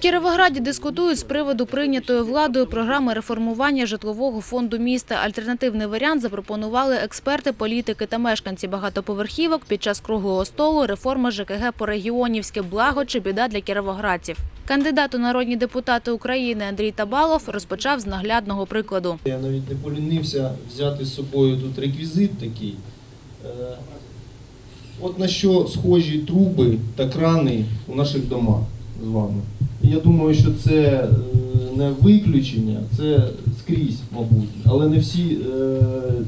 Кіровограді дискутують з приводу прийнятої владою програми реформування житлового фонду міста. Альтернативний варіант запропонували експерти, політики та мешканці багатоповерхівок під час круглого столу реформи ЖКГ по регіонівське благо чи біда для кіровоградців. Кандидат у народні депутати України Андрій Табалов розпочав з наглядного прикладу. Я навіть не полінився взяти з собою тут реквізит такий. Е, От на що схожі труби та крани у наших домах з вами. Я думаю, що це е, не виключення, це скрізь, мабуть. Але не всі е,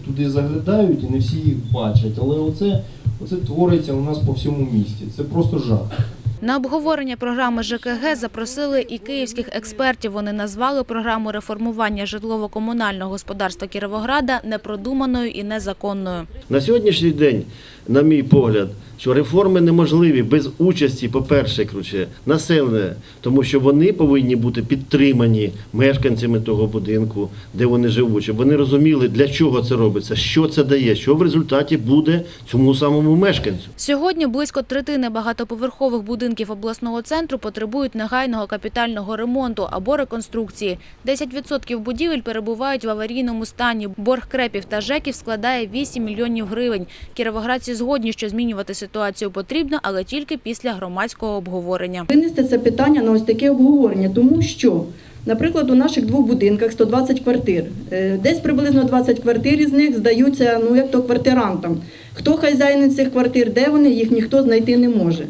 туди заглядають і не всі їх бачать. Але оце, оце твориться у нас по всьому місті. Це просто жах. На обговорення програми ЖКГ запросили і київських експертів. Вони назвали програму реформування житлово-комунального господарства Кіровограда непродуманою і незаконною. На сьогоднішній день, на мій погляд, що реформи неможливі без участі, по-перше, круче, населення, тому що вони повинні бути підтримані мешканцями того будинку, де вони живуть, щоб вони розуміли, для чого це робиться, що це дає, що в результаті буде цьому самому мешканцю. Сьогодні близько третини багатоповерхових будинків обласного центру потребують негайного капітального ремонту або реконструкції. 10% будівель перебувають в аварійному стані. Борг крепів та ЖЕКів складає 8 мільйонів гривень. Кіровоградці згодні, що змінювати ситуацію потрібно, але тільки після громадського обговорення. Винести це питання на ось таке обговорення, тому що, наприклад, у наших двох будинках 120 квартир. Е, Десь приблизно 20 квартир із них здаються ну, як то квартирантам. Хто хазяїни цих квартир, де вони, їх ніхто знайти не може.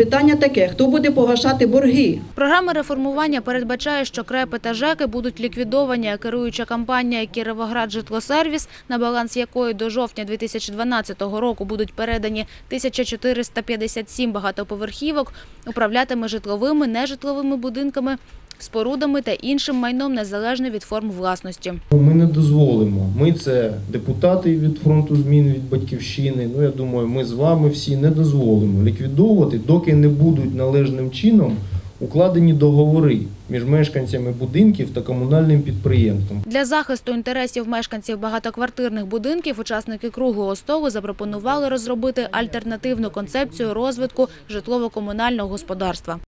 Питання таке: хто буде погашати борги? Програма реформування передбачає, що крепи та ЖЕКи будуть ліквідовані, керуюча компанія «Кіровоград Житлосервіс», на баланс якої до жовтня 2012 року будуть передані 1457 багатоповерхівок, управлятиме житловими, нежитловими будинками, спорудами та іншим майном незалежно від форм власності. Ми не дозволимо. Ми це депутати від фронту змін від батьківщини. Ну я думаю, ми з вами всі не дозволимо ліквідовувати, доки не будуть належним чином укладені договори між мешканцями будинків та комунальним підприємством. Для захисту інтересів мешканців багатоквартирних будинків учасники круглого столу запропонували розробити альтернативну концепцію розвитку житлово-комунального господарства.